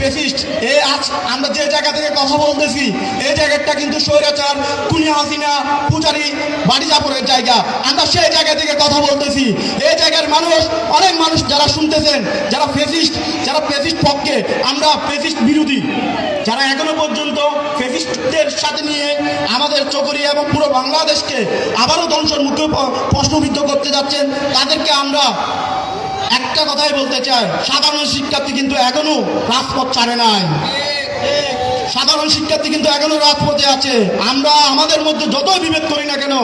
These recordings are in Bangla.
পেসিস্ট এ আজ আমরা যে জায়গা থেকে কথা বলতেছি, এই জায়গাটা কিন্তু স্বৈরাচার কুনিয়া হাসিনা, পূজারি, বাড়ি জাপরের জায়গা। আমরা সেই জায়গা থেকে কথা বলতেছি। এই জায়গার মানুষ, অনেক মানুষ যারা শুনতেছেন, যারা ফেসিস্ট যারা ফেসিস্ট পক্ষে, আমরা ফেসিস্ট বিরোধী। যারা এখনও পর্যন্ত ফেসিস্টদের সাথে নিয়ে আমাদের চকরিয়া এবং পুরো বাংলাদেশকে আবারও ধ্বংসের মুখে প্রশ্নবিদ্ধ করতে যাচ্ছেন, তাদেরকে আমরা একটা কথাই বলতে চাই। সাধারণ শিক্ষার্থী কিন্তু এখনও রাজপথ ছাড়ে নাই। সাধারণ শিক্ষার্থী কিন্তু এখনও রাজপথে আছে। আমরা আমাদের মধ্যে যতই বিভেদ করি না কেন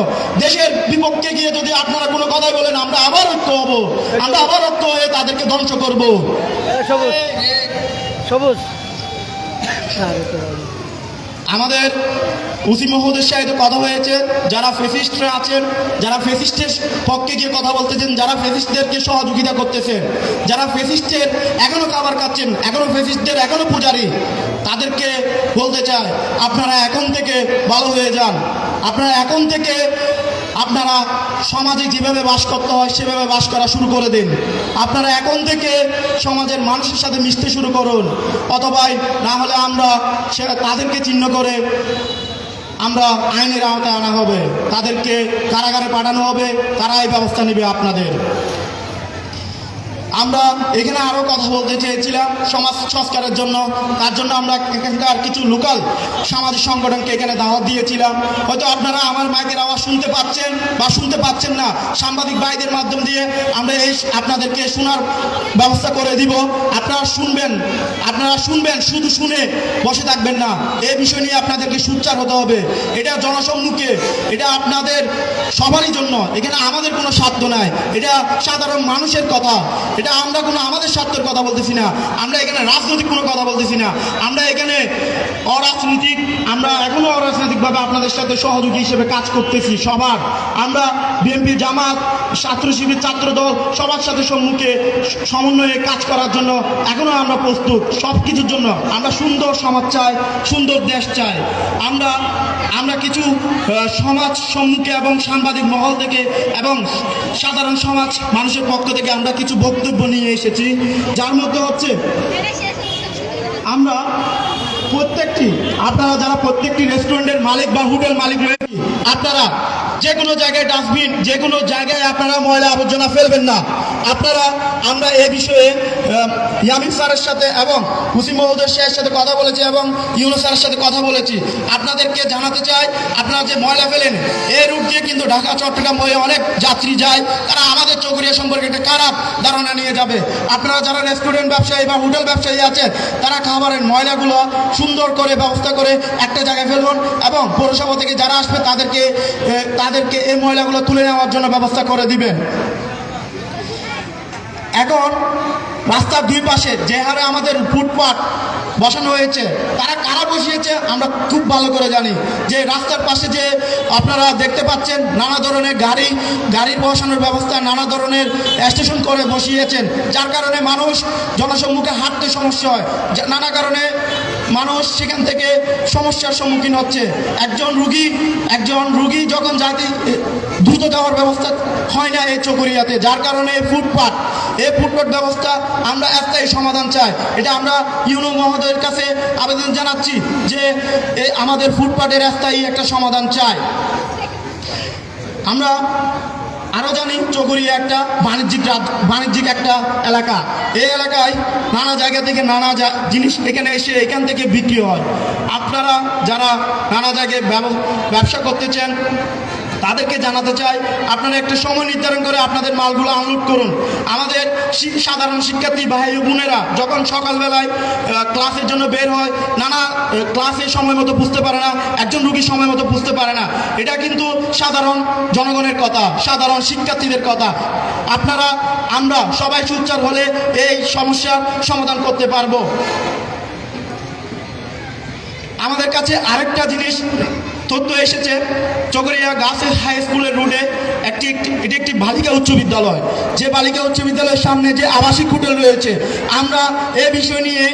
দেশের বিপক্ষে গিয়ে যদি আপনারা কোনো কথাই বলেন আমরা আবার ঐক্য হব। আমরা আবার ঐক্য হয়ে তাদেরকে ধ্বংস করব। সবুজ। সবুজ। আমাদের উসি মহোদয়ের সাথে কথা হয়েছে, যারা ফেসিস্টরা আছেন, যারা ফেসিস্টের পক্ষে গিয়ে কথা বলতেছেন, যারা ফেসিস্টদেরকে সহযোগিতা করতেছেন, যারা ফেসিস্টের এখনও খাবার খাচ্ছেন এখনও ফেসিস্টদের এখনও পূজারি, তাদেরকে বলতে চায় আপনারা এখন থেকে ভালো হয়ে যান, আপনারা এখন থেকে আপনারা সমাজে যেভাবে বাস করতে হয়, সেভাবে বাস করা শুরু করে দিন। আপনারা এখন থেকে সমাজের মানুষের সাথে মিশতে শুরু করুন। অথবা না হলে আমরা সে তাদেরকে চিহ্ন করে আমরা আইনের আওতায় আনা হবে। তাদেরকে কারাগারে পাঠানো হবে। তারা এই ব্যবস্থা নেবে আপনাদের। আমরা এখানে আরও কথা বলতে চেয়েছিলাম সমাজ সংস্কারের জন্য। তার জন্য আমরা এখানকার কিছু লোকাল সামাজিক সংগঠনকে এখানে দাওয়াত দিয়েছিলাম। হয়তো আপনারা আমার মাইকের আওয়াজ শুনতে পাচ্ছেন বা শুনতে পাচ্ছেন না। সাংবাদিক ভাইদের মাধ্যম দিয়ে আমরা এই আপনাদেরকে শোনার ব্যবস্থা করে দিব। আপনারা শুনবেন আপনারা শুনবেন, শুধু শুনে বসে থাকবেন না। এই বিষয় নিয়ে আপনাদেরকে সুচ্চার হতে হবে। এটা জনসম্মুখে, এটা আপনাদের সবারই জন্য। এখানে আমাদের কোনো স্বার্থ নাই। এটা সাধারণ মানুষের কথা। এটা আমরা কোনো আমাদের স্বার্থের কথা বলতেছি না। আমরা এখানে রাজনৈতিক কোনো কথা বলতেছি না। আমরা এখানে অরাজনৈতিক, আমরা এখনও অরাজনৈতিকভাবে আপনাদের সাথে সহযোগী হিসেবে কাজ করতেছি সবার। আমরা বিএনপি, জামাত, ছাত্র শিবির, ছাত্র দল সবার সাথে সম্মুখে সমন্বয়ে কাজ করার জন্য এখনও আমরা প্রস্তুত সব কিছুর জন্য। আমরা সুন্দর সমাজ চাই, সুন্দর দেশ চাই। আমরা আমরা কিছু সমাজ সম্মুখে এবং সাংবাদিক মহল থেকে এবং সাধারণ সমাজ মানুষের পক্ষ থেকে আমরা কিছু বক্তব্য নিয়ে এসেছি যার মধ্যে হচ্ছে। আমরা প্রত্যেকটি, আপনারা যারা প্রত্যেকটি রেস্টুরেন্টের মালিক বা হোটেল মালিক রয়েছে আপনারা যে কোনো জায়গায় ডাস্টবিন যে কোনো জায়গায় আপনারা ময়লা আবর্জনা ফেলবেন না। আপনারা, আমরা এ বিষয়ে ইয়ামিন স্যারের সাথে এবং হুসি মহোদয় সাহের সাথে কথা বলেছি এবং ইউনো স্যারের সাথে কথা বলেছি। আপনাদেরকে জানাতে চাই, আপনারা যে ময়লা ফেলেন, এই রুট দিয়ে কিন্তু ঢাকা, চট্টগ্রাম হয়ে অনেক যাত্রী যায়। তারা আমাদের চৌকরিয়া সম্পর্কে একটা খারাপ ধারণা নিয়ে যাবে। আপনারা যারা রেস্টুরেন্ট ব্যবসায়ী বা হোটেল ব্যবসায়ী আছেন, তারা খাবারের ময়লাগুলো সুন্দর করে ব্যবস্থা করে একটা জায়গায় ফেলুন এবং পৌরসভা থেকে যারা আসবে তাদেরকে তাদেরকে এই ময়লাগুলো তুলে নেওয়ার জন্য ব্যবস্থা করে দিবেন। এখন রাস্তার দুই পাশে যে হারে আমাদের ফুটপাথ বসানো হয়েছে, তারা কারা বসিয়েছে আমরা খুব ভালো করে জানি। যে রাস্তার পাশে যে আপনারা দেখতে পাচ্ছেন নানা ধরনের গাড়ি গাড়ির বসানোর ব্যবস্থা নানা ধরনের স্টেশন করে বসিয়েছেন। যার কারণে মানুষ জনসম্মুখে হাঁটতে সমস্যা হয়। নানা কারণে মানুষ সেখান থেকে সমস্যার সম্মুখীন হচ্ছে। একজন রুগী একজন রুগী যখন যাতে দ্রুত যাওয়ার ব্যবস্থা হয় না এই চকরিয়াতে, যার কারণে এই ফুটপাথ এই ফুটপাথ ব্যবস্থা আমরা একটাই সমাধান চাই। এটা আমরা ইউনো মহোদয়ের কাছে আবেদন জানাচ্ছি যে আমাদের ফুটপাথের স্থায়ী একটা সমাধান চাই। আমরা চকরিয়া একটা বাণিজ্যিক বাণিজ্যিক একটা এলাকা। এই এলাকায় নানা জায়গা থেকে নানা জিনিস এখানে এসে এখান থেকে বিক্রি হয়। আপনারা যারা নানা জায়গায় ব্যবসা করতে চান তাদেরকে জানাতে চাই, আপনারা একটা সময় নির্ধারণ করে আপনাদের মালগুলো আনলোড করুন। আমাদের সাধারণ শিক্ষার্থী ভাই বোনেরা যখন সকালবেলায় ক্লাসের জন্য বের হয়, নানা ক্লাসে সময় মতো বুঝতে পারে না, একজন রুগী সময় মতো বুঝতে পারে না। এটা কিন্তু সাধারণ জনগণের কথা, সাধারণ শিক্ষার্থীদের কথা। আপনারা, আমরা সবাই সুচার হলে এই সমস্যার সমাধান করতে পারব। আমাদের কাছে আরেকটা জিনিস তথ্য এসেছে, চকরিয়া গাছের হাই স্কুলের রুটে একটি একটি এটি একটি বালিকা উচ্চ বিদ্যালয়। যে বালিকা উচ্চ বিদ্যালয়ের সামনে যে আবাসিক হোটেল রয়েছে, আমরা এ বিষয় নিয়ে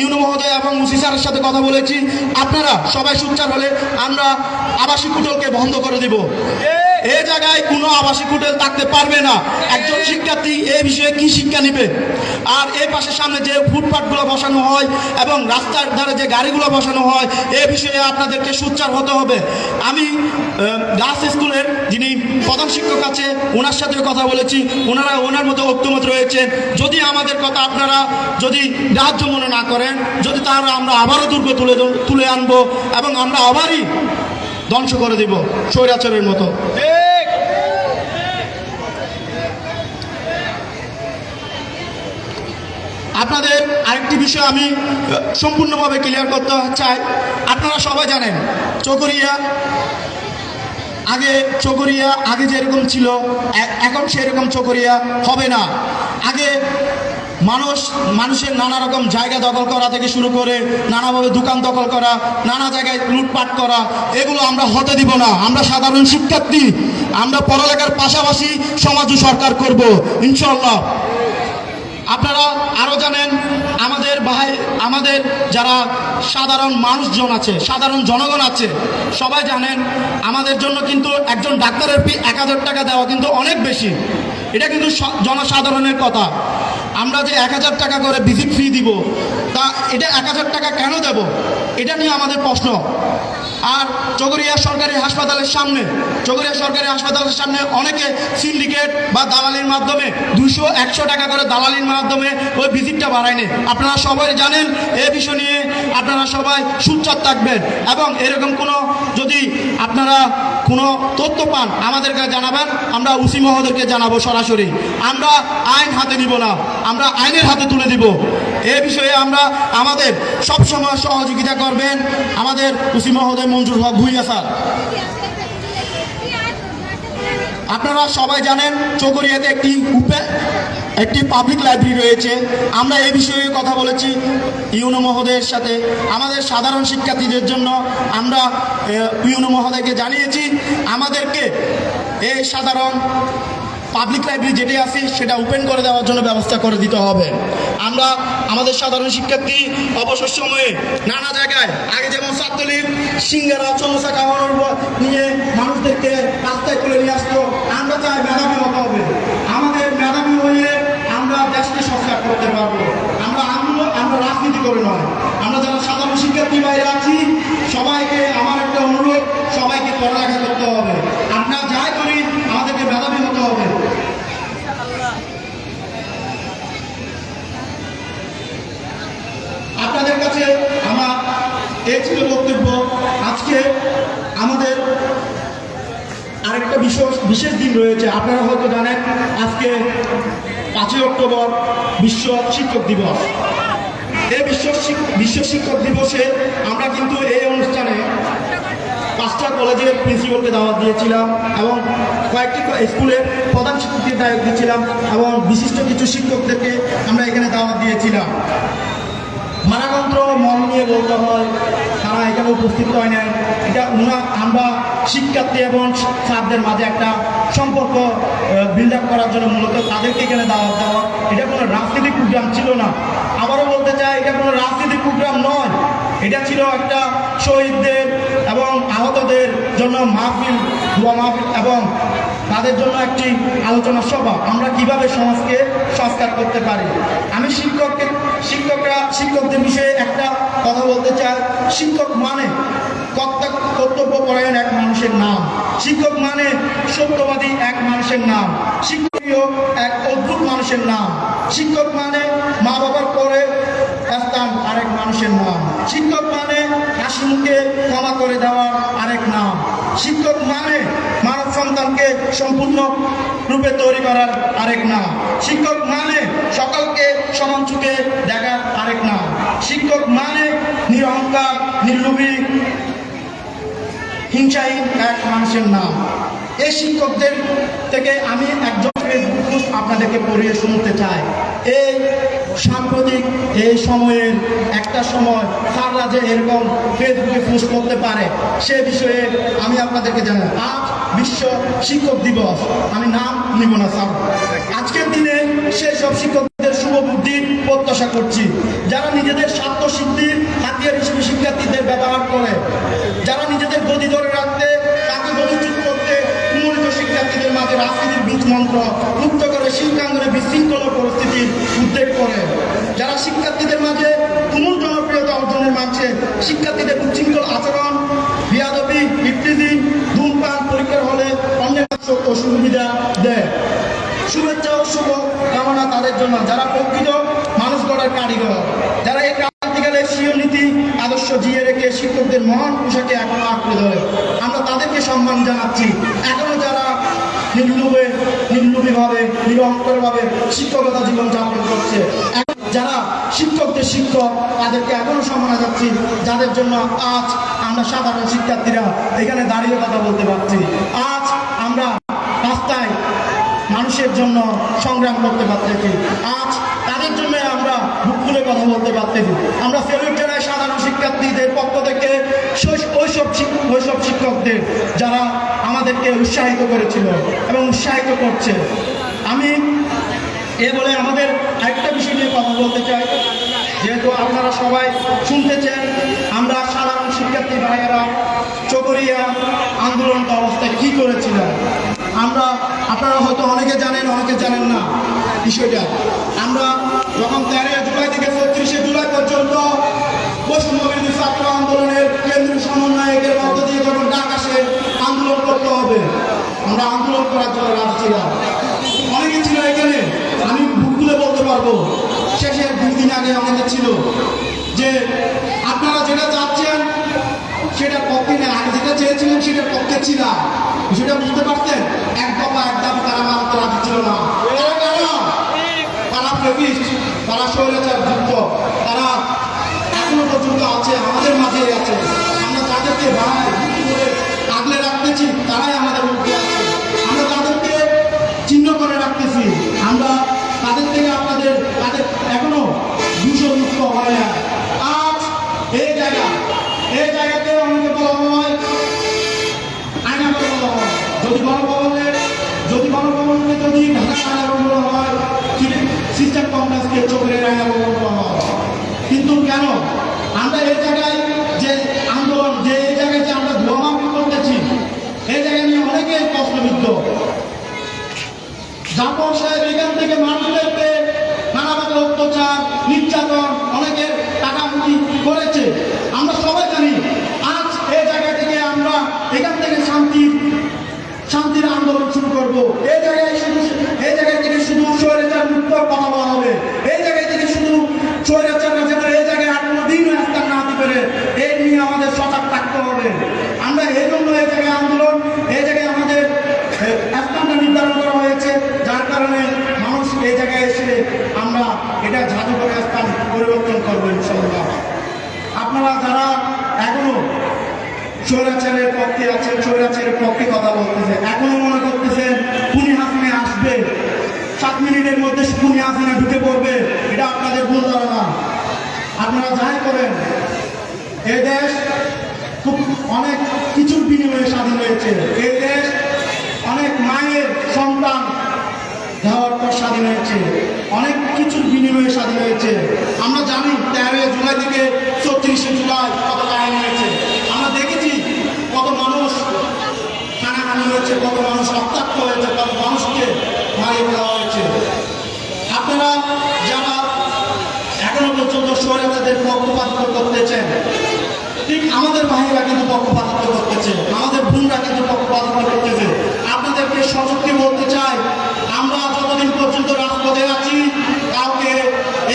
ইউনু মহোদয় এবং মুসি স্যারের সাথে কথা বলেছি। আপনারা সবাই সুচার হলে আমরা আবাসিক হোটেলকে বন্ধ করে দেব। এ জায়গায় কোনো আবাসিক হোটেল থাকতে পারবে না। একজন শিক্ষার্থী এ বিষয়ে কি শিক্ষা নেবে? আর এই পাশের সামনে যে ফুটপাথগুলো বসানো হয় এবং রাস্তার ধারে যে গাড়িগুলো বসানো হয়, এ বিষয়ে আপনাদেরকে সোচ্চার হতে হবে। আমি গার্লস স্কুলের যিনি প্রধান শিক্ষক আছে, ওনার সাথে কথা বলেছি। ওনারা ওনার মতো ঐক্যমত রয়েছেন যদি আমাদের কথা আপনারা যদি গ্রাহ্য মনে না করেন, যদি তাহলে আমরা আবারও দুর্গ তুলে তুলে আনব এবং আমরা আবারই ধ্বংস করে দিব স্বৈরাচারের মতো। আপনাদের আরেকটি বিষয় আমি সম্পূর্ণভাবে ক্লিয়ার করতে চাই। আপনারা সবাই জানেন চকরিয়া আগে চকরিয়া আগে যেরকম ছিল এখন সেরকম চকরিয়া হবে না। আগে মানুষ, মানুষের নানা রকম জায়গা দখল করা থেকে শুরু করে নানাভাবে দোকান দখল করা, নানা জায়গায় লুটপাট করা, এগুলো আমরা হতে দিব না। আমরা সাধারণ শিক্ষার্থী, আমরা পড়ালেখার পাশাপাশি সমাজ ও সরকার করব ইনশাল্লাহ আপনারা আরও জানেন, আমাদের ভাই, আমাদের যারা সাধারণ মানুষজন আছে, সাধারণ জনগণ আছে, সবাই জানেন, আমাদের জন্য কিন্তু একজন ডাক্তারের ফি এক হাজার টাকা দেওয়া কিন্তু অনেক বেশি। এটা কিন্তু জনসাধারণের কথা। আমরা যে এক হাজার টাকা করে ভিজিট ফি দিব, তা এটা এক হাজার টাকা কেন দেব? এটা নিয়ে আমাদের প্রশ্ন। আর চগরিয়া সরকারি হাসপাতালের সামনে চগরিয়া সরকারি হাসপাতালের সামনে অনেকে সিন্ডিকেট বা দালালির মাধ্যমে দুশো একশো টাকা করে দালালির মাধ্যমে ওই ভিজিটটা বাড়ায়নি। আপনারা সবাই জানেন, এ বিষয় নিয়ে আপনারা সবাই সুচ্চার থাকবেন এবং এরকম কোনো যদি আপনারা কোনো তথ্য পান আমাদেরকে জানাবেন, আমরা উসি মহোদয়কে জানাব সরাসরি। আমরা আইন হাতে নিব না, আমরা আইনের হাতে তুলে দিব। এ বিষয়ে আমরা আমাদের সবসময় সহযোগিতা করবেন আমাদের উসি মহোদয় মঞ্জুর হক ভুইয়া স্যার। আপনারা সবাই জানেন চকরিয়াতে একটি একটি পাবলিক লাইব্রেরি রয়েছে। আমরা এই বিষয়ে কথা বলেছি ইউনো মহোদয়ের সাথে। আমাদের সাধারণ শিক্ষার্থীদের জন্য আমরা ইউনো মহোদয়কে জানিয়েছি। আমাদেরকে এই সাধারণ পাবলিক লাইব্রেরি যেটি আছে, সেটা ওপেন করে দেওয়ার জন্য ব্যবস্থা করে দিতে হবে। আমরা আমাদের সাধারণ শিক্ষার্থী অবসর সময়ে নানা জায়গায় আগে যেমন ছাত্রলীগ, সিঙ্গারা, চমচা খাওয়ানোর নিয়ে মানুষদেরকে রাস্তায় তুলে নিয়ে আসতো। আমরা চাই মেধাবী হতে হবে। আমাদের মেধাবী হয়ে আমরা দেশকে সংস্কার করতে পারব। আমরা আমরা আমরা রাজনীতি করে নয়। আমরা যারা সাধারণ শিক্ষার্থী বাইরে আছি, সবাইকে আমার একটা অনুরোধ, সবাইকে পড়ালেখা করতে হবে। আপনার যাই করি আমাদেরকে মেধাবী হতে হবে আপনাদের কাছে আমার এই ছিল বক্তব্য। আজকে আমাদের আরেকটা বিশেষ বিশেষ দিন রয়েছে। আপনারা হয়তো জানেন, আজকে পাঁচই অক্টোবর বিশ্ব শিক্ষক দিবস। এই বিশ্ব বিশ্ব শিক্ষক দিবসে আমরা কিন্তু এই অনুষ্ঠানে পাঁচটা কলেজের প্রিন্সিপালকে দাওয়াত দিয়েছিলাম এবং কয়েকটি স্কুলের প্রধান শিক্ষককে দায়ক দিয়েছিলাম এবং বিশিষ্ট কিছু শিক্ষকদেরকে আমরা এখানে দাওয়াত দিয়েছিলাম। মানাগন্ত্র মন নিয়ে বলতে হয়। তারা এখানে উপস্থিত হয় না এটা উনা আমরা শিক্ষার্থী এবং স্যারদের মাঝে একটা সম্পর্ক বিল্ড আপ করার জন্য মূলত তাদেরকে এখানে দাওয়াত দেওয়া এটা কোনো রাজনৈতিক প্রোগ্রাম ছিল না। আবারও বলতে চাই, এটা কোনো রাজনৈতিক প্রোগ্রাম নয়। এটা ছিল একটা শহীদদের এবং আহতদের জন্য মাহফিল, দোয়া মাহফিল এবং তাদের জন্য একটি আলোচনা সভা। আমরা কীভাবে সমাজকে সংস্কার করতে পারি? আমি শিক্ষককে শিক্ষকরা শিক্ষকদের বিষয়ে একটা কথা বলতে চাই শিক্ষক মানে কর্তা- কর্তব্যপরায়ণ এক মানুষের নাম। শিক্ষক মানে সত্যবাদী এক মানুষের নাম। শিক্ষকীয় এক অদ্ভুত মানুষের নাম। শিক্ষক মানে মা বাবার পরে স্থান আরেক মানুষের নাম। শিক্ষক মানে হাসি মুখে ক্ষমা করে দেওয়ার আরেক নাম। শিক্ষক মানে সন্তানকে সম্পূর্ণ রূপে তৈরি করার আরেক না শিক্ষক মানে সকলকে সমান চোখে দেখার আরেক না শিক্ষক মানে নিরহংকার নির্লোভী হিংসাহীন এক মানুষের নাম। এই শিক্ষকদের থেকে আমি একজন আপনাদেরকে পড়িয়ে শুনতে চাই। এই সাম্প্রতিক এই সময়ের একটা সময় স্যাররা যে এরকম ফেসবুকে পোস্ট করতে পারে, সে বিষয়ে আমি আপনাদেরকে জানাই। আজ বিশ্ব শিক্ষক দিবস। আমি নাম নিব না, স্যার। আজকের দিনে সেই সব শিক্ষকদের শুভ বুদ্ধির প্রত্যাশা করছি। যারা নিজেদের স্বার্থ সিদ্ধির হাতিয়ার হিসেবে শিক্ষার্থীদের ব্যবহার করে, যারা নিজেদের গতি ধরে রাখতে, তাকে বঞ্চিত করতে মূলত শিক্ষার্থীদের মাঝে রাজনীতির বীজ মন্ত্র মুক্ত করে শিক্ষাঙ্গনে বিশৃঙ্খল পরিস্থিতির উদ্বেগ করে, যারা শিক্ষার্থীদের মাঝে তুমুল জনপ্রিয়তা অর্জনের মাঝে শিক্ষার্থীদের প্রকৃত মানুষ গড়ার কারিগর, যারা এই ক্রান্তিকালের স্বীয় নীতি আদর্শ জিয়ে রেখে শিক্ষকদের মহান পোশাকে এখনও আঁকড়ে ধরে। আমরা তাদেরকে সম্মান জানাচ্ছি। এখনও যারা নির্লোভে নির্লোভীভাবে নিরঙ্করভাবে শিক্ষকতা জীবন যাপন করছে যারা শিক্ষকদের শিক্ষক, তাদেরকে এখনও সম্মান যাচ্ছি যাদের জন্য আজ আমরা সাধারণ শিক্ষার্থীরা এখানে দাঁড়িয়ে কথা বলতে পারছি। আজ মানুষের জন্য সংগ্রাম করতে পারতেছি। আজ তাদের জন্য আমরা বুক কথা বলতে পারতেছি। আমরা সেলুট জানাই সাধারণ শিক্ষার্থীদের পক্ষ থেকে ওইসব ওইসব শিক্ষকদের যারা আমাদেরকে উৎসাহিত করেছিল এবং উৎসাহিত করছে। আমি এ বলে আমাদের আরেকটা বিষয় নিয়ে কথা বলতে চাই। যেহেতু আপনারা সবাই শুনতেছেন, আমরা সাধারণ শিক্ষার্থী ভাইয়েরা চকরিয়া আন্দোলন অবস্থায় কি করেছিলাম? আপনারা হয়তো অনেকে জানেন অনেকে জানেন না বিষয়টা। আমরা যখন তেরোই জুলাই থেকে ছত্রিশে জুলাই পর্যন্ত পশ্চিমবঙ্গের ছাত্র আন্দোলনের কেন্দ্রীয় সমন্বয়কের মধ্য দিয়ে যখন ডাক আসে, আন্দোলন করতে হবে। আমরা আন্দোলন করার জন্য রাজি ছিলাম। অনেকে ছিল এখানে, আমি ভুলগুলো বলতে পারব। শেষের দুই দিন আগে অনেকে ছিল যে, আপনারা যেটা চাচ্ছেন সেটার পক্ষে না, আগে যেটা চেয়েছিলেন সেটা পক্ষে ছিলাম সেটা বুঝতে পারতেন এক বাবা, এক দাম, তারা মানতে রাজি ছিল না। তারা কেন তারা প্রেফিস্ট তারা স্বৈরাচার যুক্ত তারা এখনও পর্যন্ত আছে। আমাদের যদি যদি ঢাকা হয় বলা হয়। কিন্তু কেন? আমরা এই জায়গায় যে আন্দোলন, যে এই জায়গায় যে আমরা ধোয়ামাপি করতেছি এই জায়গা নিয়ে অনেকেই প্রশ্নবিদ্ধ। জাফর সাহেব এখান থেকে মানুষদেরকে নানাভাবে অত্যাচার, নির্যাতন অনেকের টাকামুখি করেছে আমরা সবাই জানি আজ এই জায়গা থেকে আমরা এখান থেকে শান্তি শান্তির আন্দোলন শুরু করব এই জায়গায় শুধু এই জায়গায় থেকে শুধু স্বৈরাচার মুক্ত কথা বলা হবে এই জায়গায় থেকে শুধু স্বৈরাচার যেন এই জায়গায় আর কোনো দিন রাস্তা না দিতে পারে এই নিয়ে আমাদের সজাগ থাকতে হবে। আমরা এই জন্য এই জায়গায় আন্দোলন, এই জায়গায় আমাদের স্থানটা নির্ধারণ করা হয়েছে। যার কারণে মানুষ এই জায়গায় এসে আমরা এটা জাদুঘরের স্থান পরিবর্তন করব ইনশাল্লাহ আপনারা যারা এখনও স্বৈরাচারের পক্ষে আছেন, স্বৈরাচারের পক্ষে কথা বলতেছে এখনও মনে করতেছেন খুনি হাসিনে আসবে, সাত মিনিটের মধ্যে খুনি হাসিনা ঢুকে পড়বে, এটা আপনাদের ভুল ধারণা। আপনারা যাই করেন, এ দেশ অনেক কিছুর বিনিময়ে স্বাধীন হয়েছে। এই দেশ অনেক মায়ের সন্তান দেওয়ার পর স্বাধীন হয়েছে। অনেক কিছুর বিনিময়ে স্বাধীন হয়েছে। আমরা জানি তেরোই জুলাই থেকে চৌত্রিশে জুলাই কত কাহিনী হয়েছে। আমরা দেখেছি কত মানুষ হানাহানি হয়েছে, কত মানুষ রক্তাক্ত হয়েছে, কত মানুষকে মারিয়ে দেওয়া হয়েছে। আপনারা যারা এখনও পর্যন্ত স্বৈরাচারদের পক্ষপাতিত্ব করতেছেন ঠিক আমাদের বাহিনীরা কিন্তু পক্ষপাতিত্ব করতেছে। আমাদের বোনরা কিন্তু পক্ষপাতিত্ব করতেছে। আপনাদেরকে সচক্ষে বলতে চাই আমরা যতদিন পর্যন্ত রাজপথে আছি কাউকে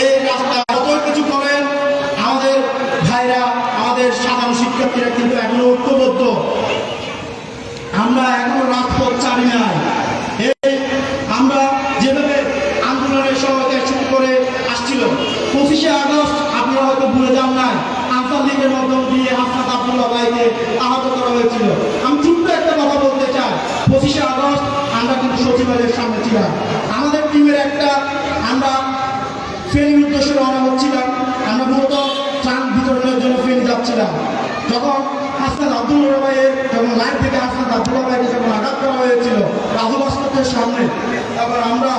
এই রাস্তা যতই কিছু করেন আমাদের ভাইরা আমাদের সাধারণ শিক্ষার্থীরা কিন্তু এখনও ঐক্যবদ্ধ আমরা এখনও রাজপথ ছাড়ি নাই এই আমরা যেভাবে আন্দোলনের সহায়তা শুরু করে আসছিল পঁচিশে আগস্ট আপনারা হয়তো ভুলে যান নাই আনসার লীগের মাধ্যম দিয়ে হাসনাত আব্দুল্লাহ ভাইকে আহত করা হয়েছিল আমি ছোট্ট একটা কথা বলতে চাই পঁচিশে আগস্ট আমরা কিন্তু সচিবালয়ের সামনে ছিলাম আমাদের টিমের একটা আমরা ফেরির উদ্দেশ্যে রওনা হচ্ছিলাম, আমরা মূলত ত্রাণ বিতরণের জন্য ফেরি যাচ্ছিলাম। যখন হাসনাত আব্দুল্লাহ ভাইয়ের যখন লাইন থেকে হাসনাত আব্দুল্লাহ ভাইকে যখন আঘাত করা হয়েছিল রাজু সামনে তারপর আমরা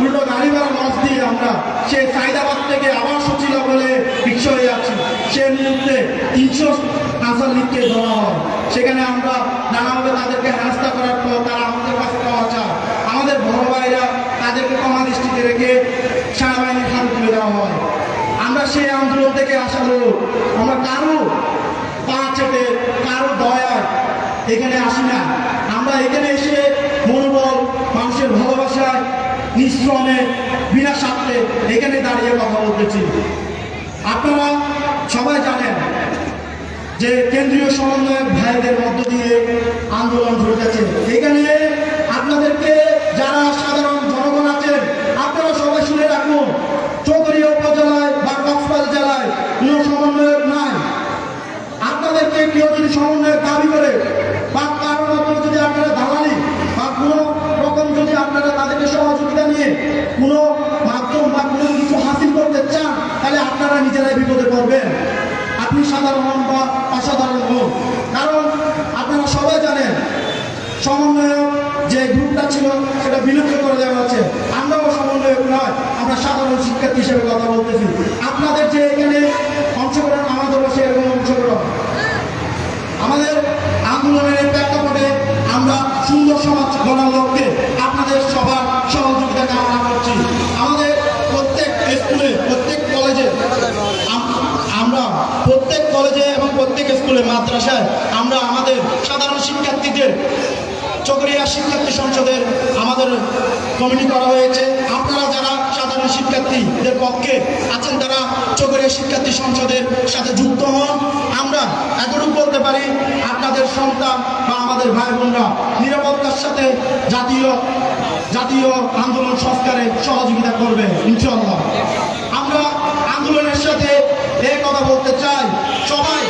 উল্টো গাড়ি ভাড়া লঞ্চ দিয়ে আমরা সে সাইদাবাদ থেকে আবার সচিলা বলে রিক্সা হয়ে যাচ্ছি। সে মুহূর্তে তিনশো আনসার লিখকে ধরা হয়। সেখানে আমরা নানাভাবে তাদেরকে হেনস্থা করার পর তারা আমাদের কাছে পাওয়া যায় আমাদের বড় ভাইরা তাদেরকে কমা দৃষ্টিতে রেখে সেনাবাহিনীর হাত তুলে দেওয়া হয়। আমরা সেই আন্দোলন থেকে আসা লোক। আমরা কারও পা চেপে, কারও দয়ায় এখানে আসি না। আমরা এখানে এসে মনোবল, মানুষের ভালোবাসায় নিঃশ্রমে বিনা স্বার্থে এখানে দাঁড়িয়ে কথা বলতেছি। আপনারা সবাই জানেন যে কেন্দ্রীয় সমন্বয়ক ভাইদের মধ্য দিয়ে আন্দোলন ঘটেছে। এখানে আপনাদেরকে যারা সাধারণ জনগণ আছেন আপনারা সবাই শুনে রাখুন চৌধুরী উপজেলায় বা কক্সবাজার জেলায় কোনো সমন্বয়ক নাই আপনাদেরকে কেউ যদি সমন্বয়ের দাবি করে বা কারোর মাধ্যমে যদি আপনারা দালালি বা কোনো রকম যদি আপনারা তাদেরকে সহযোগিতা নিয়ে কোনো মাধ্যম বা কোনো কিছু হাসিল করতে চান, তাহলে আপনারা নিজেরাই বিপদে পড়বেন। আপনি সাধারণ হন বা অসাধারণ হন। কারণ আপনারা সবাই জানেন, সমন্বয়ক যে গ্রুপটা ছিল, সেটা বিলুপ্ত করে দেওয়া হচ্ছে। আমরাও সমন্বয়ক নয়, আমরা সাধারণ শিক্ষার্থী হিসেবে কথা বলতেছি। আপনাদের যে এখানে অংশগ্রহণ, আমাদেরও সেরকম অংশগ্রহণ। আমাদের আন্দোলনের প্রেক্ষাপটে আমরা সুন্দর সমাজ গড়ার লক্ষ্যে আপনাদের সবার সহযোগিতা কামনা করছি। আমাদের প্রত্যেক স্কুলে, প্রত্যেক কলেজে আমরা প্রত্যেক কলেজে এবং প্রত্যেক স্কুলে, মাদ্রাসায় আমরা আমাদের সাধারণ শিক্ষার্থীদের, চকরিয়া শিক্ষার্থী সংসদের আমাদের কমিটি করা হয়েছে। আপনারা শিক্ষার্থীদের পক্ষে আছেন তারা চকরিয়া শিক্ষার্থী সংসদের সাথে যুক্ত হন। আমরা এতটুকু বলতে পারি, আপনাদের সন্তান বা আমাদের ভাই বোনরা নিরাপত্তার সাথে জাতীয় জাতীয় আন্দোলন সংস্কারে সহযোগিতা করবে ইনশাল্লাহ আমরা আন্দোলনের সাথে এ কথা বলতে চাই, সবাই